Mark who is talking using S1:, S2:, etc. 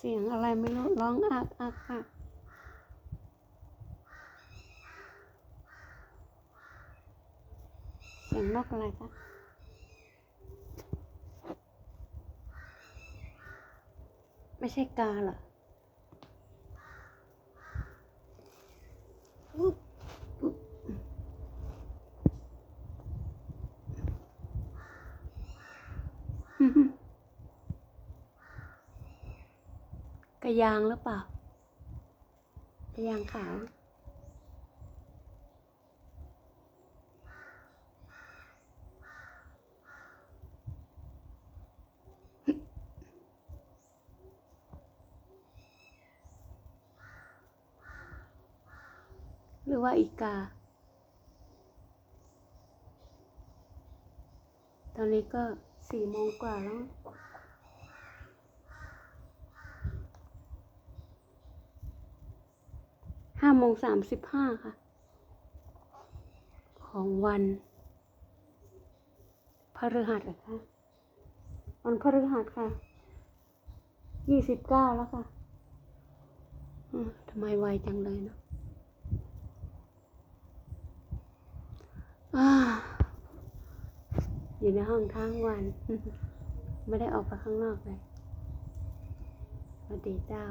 S1: เสียงอะไรไม่รู้ร้องอักอักอักเสียงนกอะไรคะไม่ใช่กาเหรออืมกระ ยางหรือเปล่ากระยางขาวหรือว่าอีกา ตอนนี้ก็สี่โมงกว่าแล้วาโมงสามสิบห้าค่ะ ของวันพฤหัสเหรอคะวันพฤหัสค่ะยี่สิบเก้าแล้วค่ะทำไมไวจังเลยเนาะอ่าอยู่ในห้องทั้งวัน ไม่ได้ออกไปข้างนอกเลยสวัสดีเจ้า